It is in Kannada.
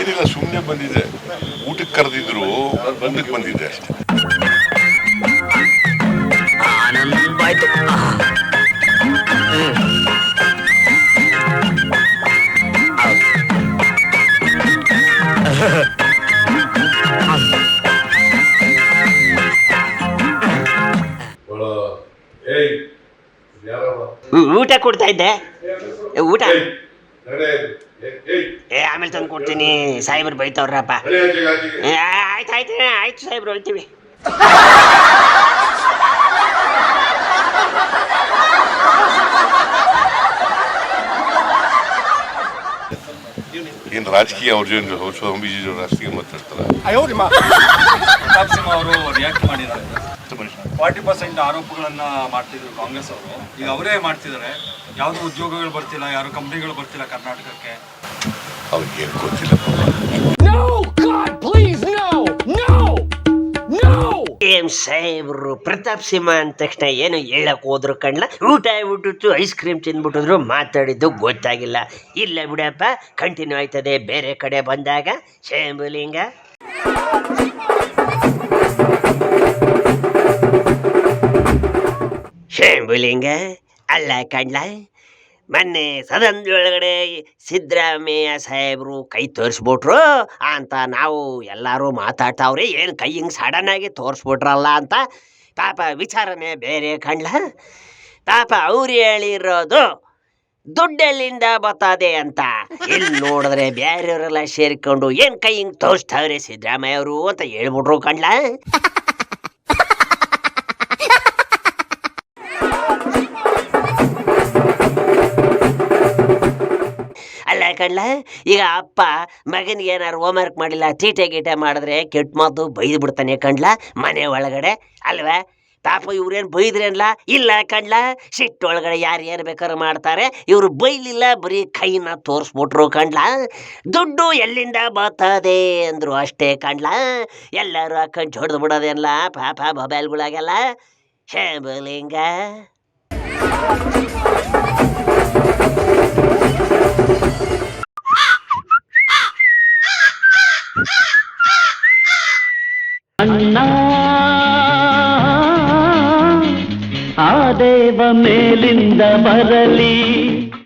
ಏನಿಲ್ಲ ಸುಮ್ಮನೆ ಬಂದಿದೆ ಊಟಕ್ಕೆ ಕರೆದಿದ್ರು ಬಂದಕ್ಕೆ ಬಂದಿದ್ದೆ ಅಷ್ಟೇ. ಊಟ ಕೊಡ್ತಾ ಇದ್ದೆ. ಊಟ. ಏ ಆಮೇಲೆ ತಂದು ಕೊಡ್ತೀನಿ. ಸಾಹೇಬ್ರು ಬೈತವ್ರಪ್ಪ. ಆಯ್ತು ಆಯ್ತು. ಆಯ್ತು ಸಾಹೇಬ್ರು ಹೇಳ್ತೀವಿ ಏನು ರಾಜಕೀಯ ಅವ್ರ ಜೊತೆ ಅವ್ರ ಸ್ವಾಮೀಜಿ ರಾಜಕೀಯ ಮಾತಾಡ್ತಾರೆ? ಅವರು ರಿಯಾಕ್ಟ್ ಮಾಡಿದ್ದಾರೆ. ಫಾರ್ಟಿ ಪರ್ಸೆಂಟ್ ಆರೋಪಗಳನ್ನ ಮಾಡ್ತಿದ್ರು ಕಾಂಗ್ರೆಸ್ ಅವರು ಈಗ ಅವರೇ ಮಾಡ್ತಿದ್ದಾರೆ ಯಾವುದೇ ಉದ್ಯೋಗಗಳು ಬರ್ತಿಲ್ಲ ಯಾರು ಕಂಪ್ನಿಗಳು ಬರ್ತಿಲ್ಲ ಕರ್ನಾಟಕಕ್ಕೆ ಗೊತ್ತಿಲ್ಲ ಎಂ No! Please, no! No! No! ಏನ್ ಸಾಹೇಬ್ರು ಪ್ರತಾಪ್ ಸಿಂಹ ಅಂದ ತಕ್ಷಣ ಏನು ಹೇಳಕ್ ಹೋದ್ರು ಕಣ್ಲ ಊಟ ಆಗ್ಬಿಟ್ಟಿತ್ತು ಐಸ್ ಕ್ರೀಮ್ ತಿಂದ್ಬಿಟ್ಟಿದ್ರು ಮಾತಾಡಿದ್ದು ಗೊತ್ತಾಗಿಲ್ಲ ಇಲ್ಲ ಬಿಡಪ್ಪ ಕಂಟಿನ್ಯೂ ಆಯ್ತದೆ ಬೇರೆ ಕಡೆ ಬಂದಾಗ ಶಂಭುಲಿಂಗ ಶಂಭುಲಿಂಗ ಅಲ್ಲ ಕಂಡ್ಲ ಮೊನ್ನೆ ಸದನದೊಳಗಡೆ ಸಿದ್ದರಾಮಯ್ಯ ಸಾಹೇಬರು ಕೈ ತೋರಿಸ್ಬಿಟ್ರು ಅಂತ ನಾವು ಎಲ್ಲರೂ ಮಾತಾಡ್ತಾವ್ರಿ, ಏನು ಕೈ ಹಿಂಗೆ ಸಡನ್ನಾಗಿ ತೋರಿಸ್ಬಿಟ್ರಲ್ಲ ಅಂತ. ಪಾಪ ವಿಚಾರನೇ ಬೇರೆ ಕಂಡ್ಲ ಪಾಪ ಅವ್ರು ಹೇಳಿರೋದು, ದುಡ್ಡೆಲ್ಲಿಂದ ಬರ್ತದೆ ಅಂತ. ಇಲ್ಲಿ ನೋಡಿದ್ರೆ ಬೇರೆಯವರೆಲ್ಲ ಸೇರಿಕೊಂಡು ಏನು ಕೈ ಹಿಂಗೆ ತೋರಿಸ್ತಾವ್ರಿ ಸಿದ್ದರಾಮಯ್ಯ ಅವರು ಅಂತ ಹೇಳ್ಬಿಟ್ರು ಕಣ್ಲ. ಕಣ್ಲ? ಈಗ ಅಪ್ಪ ಮಗನಿಗೆ ಏನಾರು ಹೋಮ್ವರ್ಕ್ ಮಾಡಿಲ್ಲ ಚೀಟೆ ಗೀಟೆ ಮಾಡಿದ್ರೆ ಕೆಟ್ಟ ಮಾತು ಬೈದು ಬಿಡ್ತಾನೆ ಕಣ್ಲ ಮನೆ ಒಳಗಡೆ, ಅಲ್ವಾ? ಪಾಪ ಇವ್ರೇನು ಬೈದ್ರೇನ್ಲ? ಇಲ್ಲ ಕಣ್ಲ ಸಿಟ್ಟು ಒಳಗಡೆ ಯಾರು ಏನು ಬೇಕಾದ್ರೂ ಮಾಡ್ತಾರೆ, ಇವರು ಬೈಲಿಲ್ಲ, ಬರೀ ಕೈನ ತೋರಿಸ್ಬಿಟ್ರು ಕಣ್ಲ. ದುಡ್ಡು ಎಲ್ಲಿಂದ ಬರ್ತದೆ ಅಂದ್ರು ಅಷ್ಟೇ ಕಣ್ಲ. ಎಲ್ಲರೂ ಹಾಕೊಂಡು ಹೊಡೆದು ಬಿಡೋದೇನಲ್ಲ ಪಾಪ ಮೊಬೈಲ್ಗಳಾಗೆಲ್ಲ. ಶೇಬಲಿಂಗ ಅಣ್ಣ. ಆ ದೇವ ಮೇಲಿಂದ ಬರಲಿ.